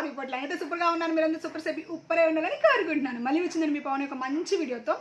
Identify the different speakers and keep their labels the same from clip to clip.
Speaker 1: పవన్ ఇప్పట్లో అయితే సూపర్గా ఉన్నాను మీరు సూపర్ సేపీ ఉప్పరే ఉండాలని కోరుకుంటున్నాను. మళ్ళీ వచ్చిందని మీ పవన్ ఒక మంచి వీడియోతో.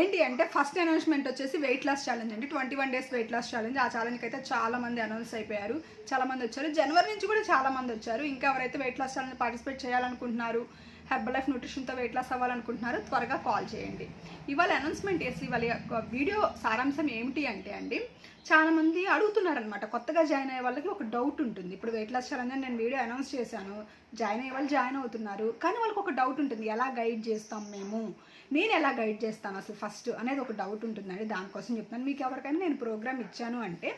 Speaker 1: ఏంటి అంటే ఫస్ట్ అనౌన్స్మెంట్ వచ్చేసి వెయిట్ లాస్ ఛాలెంజ్ అండి. Twenty one days weight loss challenge ఆ ఛాలెంజ్కి అయితే చాలా మంది అనౌన్స్ అయిపోయారు. చాలా మంది వచ్చారు. జనవరి నుంచి కూడా చాలా మంది వచ్చారు. ఇంకా ఎవరైతే వెయిట్ లాస్ ఛాలెంజ్ పార్టిసిపేట్ చేయాలనుకుంటున్నారు హెర్బల్ లైఫ్ న్యూట్రిషన్తో వెయిట్ లాస్ అవ్వాలనుకుంటున్నారు త్వరగా కాల్ చేయండి. ఇవాళ అనౌన్స్మెంట్ చేసి ఇవాళ యొక్క వీడియో సారాంశం ఏమిటి అంటే అండి చాలామంది అడుగుతున్నారనమాట కొత్తగా జాయిన్ అయ్యే వాళ్ళకి ఒక డౌట్ ఉంటుంది. ఇప్పుడు వెయిట్ లాస్ ఛాలెంజ్ అని నేను వీడియో అనౌన్స్ చేశాను జాయిన్ అయ్యే వాళ్ళు జాయిన్ అవుతున్నారు కానీ వాళ్ళకి ఒక డౌట్ ఉంటుంది ఎలా గైడ్ చేస్తాం మేము? నేను ఎలా గైడ్ చేస్తాను అసలు ఫస్ట్ అనేది ఒక డౌట్ ఉంటుందండి. దానికోసం చెప్తాను మీకు ఎవరికైనా నేను ప్రోగ్రామ్ ఇచ్చాను అంటే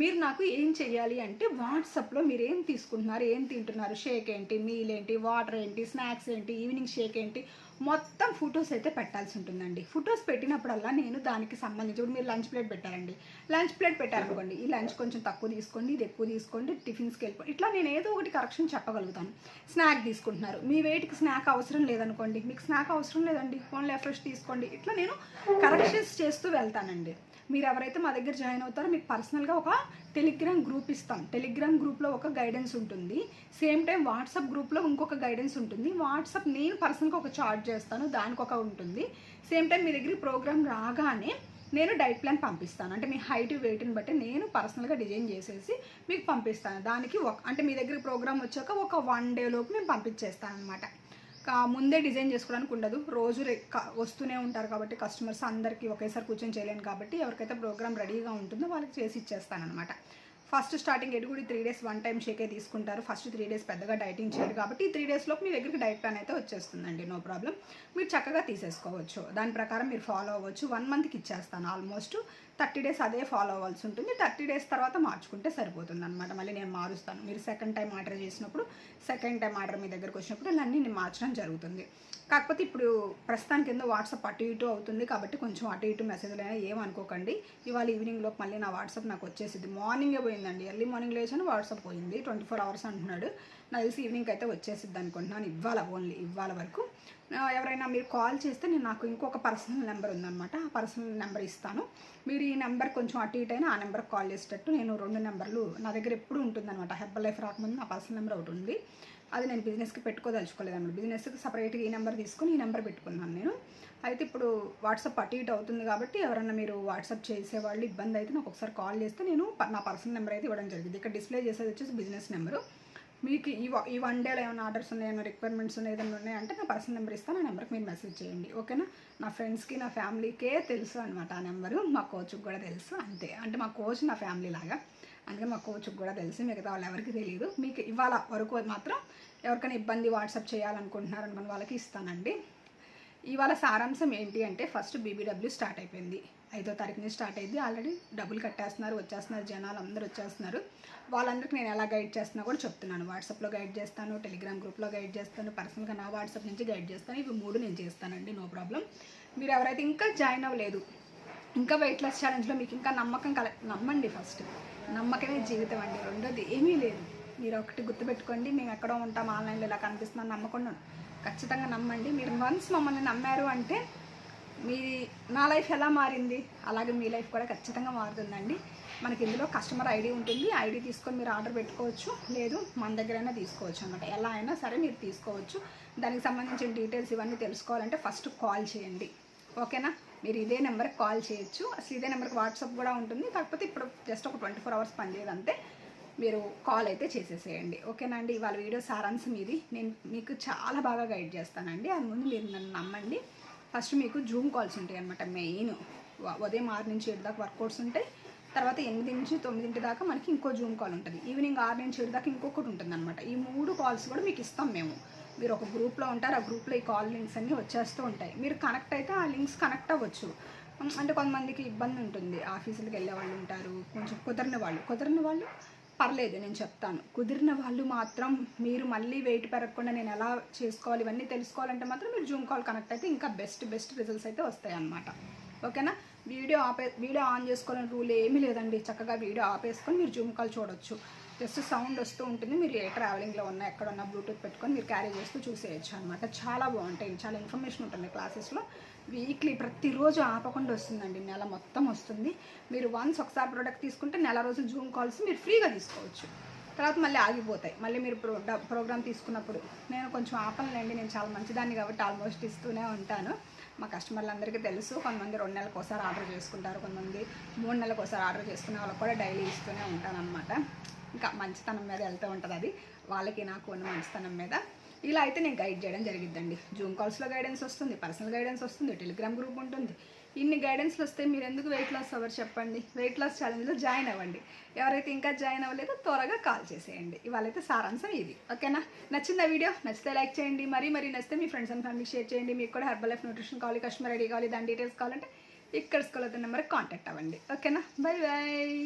Speaker 1: మీరు నాకు ఏం చేయాలి అంటే వాట్సాప్లో మీరు ఏం తీసుకుంటున్నారు ఏం తింటున్నారు షేక్ ఏంటి మీల్ ఏంటి వాటర్ ఏంటి స్నాక్స్ ఏంటి ఈవినింగ్ షేక్ ఏంటి మొత్తం ఫొటోస్ అయితే పెట్టాల్సి ఉంటుందండి. ఫొటోస్ పెట్టినప్పుడల్లా నేను దానికి సంబంధించి ఇప్పుడు మీరు లంచ్ ప్లేట్ పెట్టారండి. లంచ్ ప్లేట్ పెట్టారనుకోండి ఈ లంచ్ కొంచెం తక్కువ తీసుకోండి ఇది ఎక్కువ తీసుకోండి టిఫిన్స్కి వెళ్ళిపోండి. ఇట్లా నేను ఏదో ఒకటి కరెక్షన్ చెప్పగలుగుతాను. స్నాక్ తీసుకుంటున్నారు. మీ వెయిట్కి స్నాక్ అవసరం లేదనుకోండి మీకు స్నాక్ అవసరం లేదండి ఓన్లీ ఫ్రెష్ తీసుకోండి. ఇట్లా నేను కరెక్షన్స్ చేస్తూ వెళ్తానండి. మీరు ఎవరైతే మా దగ్గర జాయిన్ అవుతారో మీకు పర్సనల్గా ఒక టెలిగ్రామ్ గ్రూప్ ఇస్తాం. టెలిగ్రామ్ గ్రూప్లో ఒక గైడెన్స్ ఉంటుంది. సేమ్ టైం వాట్సాప్ గ్రూప్లో ఇంకొక గైడెన్స్ ఉంటుంది. వాట్సాప్ నేను పర్సనల్గా ఒక చార్ట్ చేస్తాను. దానికి ఒక ఉంటుంది. సేమ్ టైం మీ దగ్గర ప్రోగ్రామ్ రాగానే నేను డైట్ ప్లాన్ పంపిస్తాను. అంటే మీ హైట్ వెయిట్ని బట్టి నేను పర్సనల్గా డిజైన్ చేసేసి మీకు పంపిస్తాను. దానికి ఒక అంటే మీ దగ్గర ప్రోగ్రామ్ వచ్చాక ఒక వన్ డే లోపు పంపించేస్తాను అనమాట ముందే డిజైన్ చేసుకోవడానికి ఉండదు. రోజు వస్తూనే ఉంటారు కాబట్టి కస్టమర్స్ అందరికీ ఒకేసారి కూర్చొని చేయలేను కాబట్టి ఎవరికైతే ప్రోగ్రామ్ రెడీగా ఉంటుందో వాళ్ళకి చేసి ఇచ్చేస్తానమాట ఫస్ట్ స్టార్టింగ్ ఎటు కూడా త్రీ డేస్ వన్ టైం షేకే తీసుకుంటారు. ఫస్ట్ త్రీ డేస్ పెద్దగా డైటింగ్ చేయరు కాబట్టి ఈ త్రీ డేస్లో మీ దగ్గరికి డైట్ ప్లాన్ అయితే వచ్చేస్తుందండి. No problem. మీరు చక్కగా తీసేసుకోవచ్చు. దాని ప్రకారం మీరు ఫాలో అవ్వచ్చు. వన్ మంత్కి ఇచ్చేస్తాను. ఆల్మోస్ట్ థర్టీ డేస్ అదే ఫాలో అవ్వాల్సి ఉంటుంది. థర్టీ డేస్ తర్వాత మార్చుకుంటే సరిపోతుంది అనమాట మళ్ళీ నేను మారుస్తాను. మీరు సెకండ్ టైం ఆర్డర్ చేసినప్పుడు సెకండ్ టైం ఆర్డర్ మీ దగ్గరకు వచ్చినప్పుడు అన్నీ నేను మార్చడం జరుగుతుంది. కాకపోతే ఇప్పుడు ప్రస్తుతానికి కింద వాట్సాప్ అటు ఇటు అవుతుంది కాబట్టి కొంచెం అటు ఇటు మెసేజ్లు అయినా ఏమనుకోకండి ఇవాళ ఈవినింగ్ లోపు మళ్ళీ నా వాట్సాప్ నాకు వచ్చేసింది మార్నింగే పోయిందండి. ఎర్లీ మార్నింగ్ లేచాను వాట్సాప్ పోయింది. ట్వంటీ ఫోర్ అవర్స్ అంటున్నాడు. నాకు తెలిసి ఈవినింగ్ అయితే వచ్చేసిద్ది అనుకుంటున్నాను. ఇవాళ ఓన్లీ ఇవాళ వరకు. ఎవరైనా మీరు కాల్ చేస్తే నేను నాకు ఇంకొక పర్సనల్ నెంబర్ ఉందన్నమాట. ఆ పర్సనల్ నెంబర్ ఇస్తాను. మీరు ఈ నెంబర్ కొంచెం అటు ఇటు అయినా ఆ నెంబర్కి కాల్ చేసేటట్టు నేను రెండు నెంబర్లు నా దగ్గర ఎప్పుడు ఉంటుందన్నమాట. హెర్బల్ లైఫ్ రాకముందు నా పర్సనల్ నెంబర్ ఒకటి ఉంది. అది నేను బిజినెస్కి పెట్టుకోదలుచుకోలేదన్నమాట. బిజినెస్కి సపరేట్గా ఈ నెంబర్ తీసుకొని ఈ నెంబర్ పెట్టుకున్నాను నేను. అయితే ఇప్పుడు వాట్సాప్ అటు ఇటు అవుతుంది కాబట్టి ఎవరైనా మీరు వాట్సాప్ చేసేవాళ్ళు ఇబ్బంది అయితే నాకు ఒకసారి కాల్ చేస్తే నేను నా పర్సనల్ నెంబర్ అయితే ఇవ్వడం జరిగింది. ఇక్కడ డిస్ప్లే చేసేది వచ్చేసి బిజినెస్ నెంబరు. మీకు ఈ ఈ వన్ డేలో ఏమైనా ఆర్డర్స్ ఉన్నాయో? రిక్వైర్మెంట్స్ ఉన్నాయి? ఏదైనా ఉన్నాయంటే నా పర్సనల్ నెంబర్ ఇస్తాను ఆ నెంబర్కి మీరు మెసేజ్ చేయండి. ఓకేనా నా? ఫ్రెండ్స్కి నా ఫ్యామిలీకే తెలుసు అనమాట ఆ నెంబరు మా కోచ్కి కూడా తెలుసు అంతే. అంటే మా కోచ్ నా ఫ్యామిలీ లాగా. అందుకే మా కోచ్కి కూడా తెలుసు మిగతా వాళ్ళు ఎవరికి తెలియదు మీకు ఇవాళ వరకు మాత్రం ఎవరికైనా ఇబ్బంది వాట్సాప్ చేయాలనుకుంటున్నారు అనుకున్న వాళ్ళకి ఇస్తానండి. ఇవాళ సారాంశం ఏంటి అంటే ఫస్ట్ బీబీడబ్ల్యూ స్టార్ట్ అయిపోయింది. ఐదో తారీఖు నుంచి స్టార్ట్ అయింది ఆల్రెడీ డబ్బులు కట్టేస్తున్నారు వచ్చేస్తున్నారు జనాలు అందరూ వచ్చేస్తున్నారు. వాళ్ళందరికీ నేను ఎలా గైడ్ చేస్తున్నా కూడా చెప్తున్నాను. వాట్సాప్లో గైడ్ చేస్తాను టెలిగ్రామ్ గ్రూప్లో గైడ్ చేస్తాను పర్సనల్గా నా వాట్సాప్ నుంచి గైడ్ చేస్తాను. ఇవి మూడు నేను చేస్తానండి నో ప్రాబ్లం. మీరు ఎవరైతే ఇంకా జాయిన్ అవ్వలేదు ఇంకా వెయిట్ లాస్ ఛాలెంజ్లో మీకు ఇంకా నమ్మకం కల నమ్మండి ఫస్ట్. నమ్మకమే జీవితం అండి. రెండోది ఏమీ లేదు. మీరు ఒకటి గుర్తుపెట్టుకోండి మేము ఎక్కడో ఉంటాం ఆన్లైన్లో ఇలా కనిపిస్తున్నాం నమ్మకుండా ఖచ్చితంగా నమ్మండి. మీరు వన్స్ మమ్మల్ని నమ్మారు అంటే మీ నా లైఫ్ ఎలా మారింది? అలాగే మీ లైఫ్ కూడా ఖచ్చితంగా మారుతుందండి. మనకి ఇందులో కస్టమర్ ఐడి ఉంటుంది. ఐడి తీసుకొని మీరు ఆర్డర్ పెట్టుకోవచ్చు. లేదు మన దగ్గరైనా తీసుకోవచ్చు అనమాట ఎలా అయినా సరే మీరు తీసుకోవచ్చు. దానికి సంబంధించిన డీటెయిల్స్ ఇవన్నీ తెలుసుకోవాలంటే ఫస్ట్ కాల్ చేయండి. ఓకేనా? మీరు ఇదే నెంబర్కి కాల్ చేయొచ్చు. అసలు ఇదే నెంబర్కి వాట్సాప్ కూడా ఉంటుంది. కాకపోతే ఇప్పుడు జస్ట్ ఒక ట్వంటీ ఫోర్ అవర్స్ పనిచేయదు అంతే. మీరు కాల్ అయితే చేసేసేయండి. ఓకేనా అండి? ఇవాళ వీడియో సారాంశం ఇది. నేను మీకు చాలా బాగా గైడ్ చేస్తానండి. అది ముందు మీరు నన్ను నమ్మండి. ఫస్ట్ మీకు జూమ్ కాల్స్ ఉంటాయి అనమాట మెయిన్. ఉదయం ఆరు నుంచి ఏడు దాకా వర్కౌట్స్ ఉంటాయి. తర్వాత ఎనిమిది నుంచి తొమ్మిదింటి దాకా మనకి ఇంకో జూమ్ కాల్ ఉంటుంది. ఈవినింగ్ ఆరు నుంచి ఏడు దాకా ఇంకొకటి ఉంటుంది అనమాట ఈ మూడు కాల్స్ కూడా మీకు ఇస్తాం మేము. మీరు ఒక గ్రూప్లో ఉంటారు. ఆ గ్రూప్లో ఈ కాల్ లింక్స్ అన్నీ వచ్చేస్తూ ఉంటాయి. మీరు కనెక్ట్ అయితే ఆ లింక్స్ కనెక్ట్ అవ్వచ్చు. అంటే కొంతమందికి ఇబ్బంది ఉంటుంది. ఆఫీసులకు వెళ్ళే వాళ్ళు ఉంటారు. కొంచెం కుదరని వాళ్ళు. కుదరని వాళ్ళు పర్లేదు నేను చెప్తాను. కుదిరిన వాళ్ళు మాత్రం మీరు మళ్ళీ వెయిట్ పెరగకుండా నేను ఎలా చేసుకోవాలి ఇవన్నీ తెలుసుకోవాలంటే మాత్రం మీరు జూమ్ కాల్ కనెక్ట్ అయితే ఇంకా బెస్ట్ బెస్ట్ రిజల్ట్స్ అయితే వస్తాయి అన్నమాట ఓకేనా? వీడియో ఆపే వీడియో ఆన్ చేసుకోవాలని రూల్ ఏమీ లేదండి. చక్కగా వీడియో ఆపేసుకొని మీరు జూమ్ కాల్ చూడొచ్చు. జస్ట్ సౌండ్ వస్తూ ఉంటుంది. మీరు ఏ ట్రావెలింగ్లో ఉన్నా ఎక్కడ ఉన్నా బ్లూటూత్ పెట్టుకొని మీరు క్యారీ చేస్తూ చూసేయచ్చు అనమాట చాలా బాగుంటాయి. చాలా ఇన్ఫర్మేషన్ ఉంటుంది క్లాసెస్లో. వీక్లీ ప్రతిరోజు ఆపకుండా వస్తుందండి. నెల మొత్తం వస్తుంది. మీరు వన్స్ ఒకసారి ప్రోడక్ట్ తీసుకుంటే నెల రోజులు జూమ్ కాల్స్ మీరు ఫ్రీగా తీసుకోవచ్చు. తర్వాత మళ్ళీ ఆగిపోతాయి. మళ్ళీ మీరు ప్రో ప్రోగ్రామ్ తీసుకున్నప్పుడు నేను కొంచెం ఆపలేండి నేను చాలా మంచిదాన్ని కాబట్టి ఆల్మోస్ట్ ఇస్తూనే ఉంటాను. మా కస్టమర్లందరికీ తెలుసు. కొంతమంది రెండు నెలలకు ఒకసారి ఆర్డర్ చేసుకుంటారు. కొంతమంది మూడు నెలలకు ఒకసారి ఆర్డర్ చేసుకునే వాళ్ళకి కూడా డైలీ ఇస్తూనే ఉంటాను అనమాట ఇంకా మంచితనం మీద వెళ్తూ ఉంటుంది అది. వాళ్ళకి నాకు ఉన్న మంచితనం మీద. ఇలా అయితే నేను గైడ్ చేయడం జరిగిద్దండి. జూమ్ కాల్స్లో గైడెన్స్ వస్తుంది పర్సనల్ గైడెన్స్ వస్తుంది టెలిగ్రామ్ గ్రూప్ ఉంటుంది. ఇన్ని గైడెన్స్లు వస్తే మీరు ఎందుకు వెయిట్ లాస్ అవ్వరు చెప్పండి? వెయిట్ లాస్ ఛాలెంజ్లో జాయిన్ అవ్వండి. ఎవరైతే ఇంకా జాయిన్ అవ్వలేదో త్వరగా కాల్ చేసేయండి. ఇవాళైతే సారాంశం ఇది. ఓకేనా నచ్చిందా వీడియో నచ్చితే లైక్ చేయండి. మరీ మరీ నచ్చితే మీ ఫ్రెండ్స్ అండ్ ఫ్యామిలీకి షేర్ చేయండి. మీకు కూడా హెర్బల్ లైఫ్ న్యూట్రిషన్ కావాలి కస్టమర్ ఐడి కావాలి దాని డీటెయిల్స్ కావాలంటే ఇక్కడ స్కూల్ నెంబర్కి కాంటాక్ట్ అవ్వండి. ఓకేనా బై బాయ్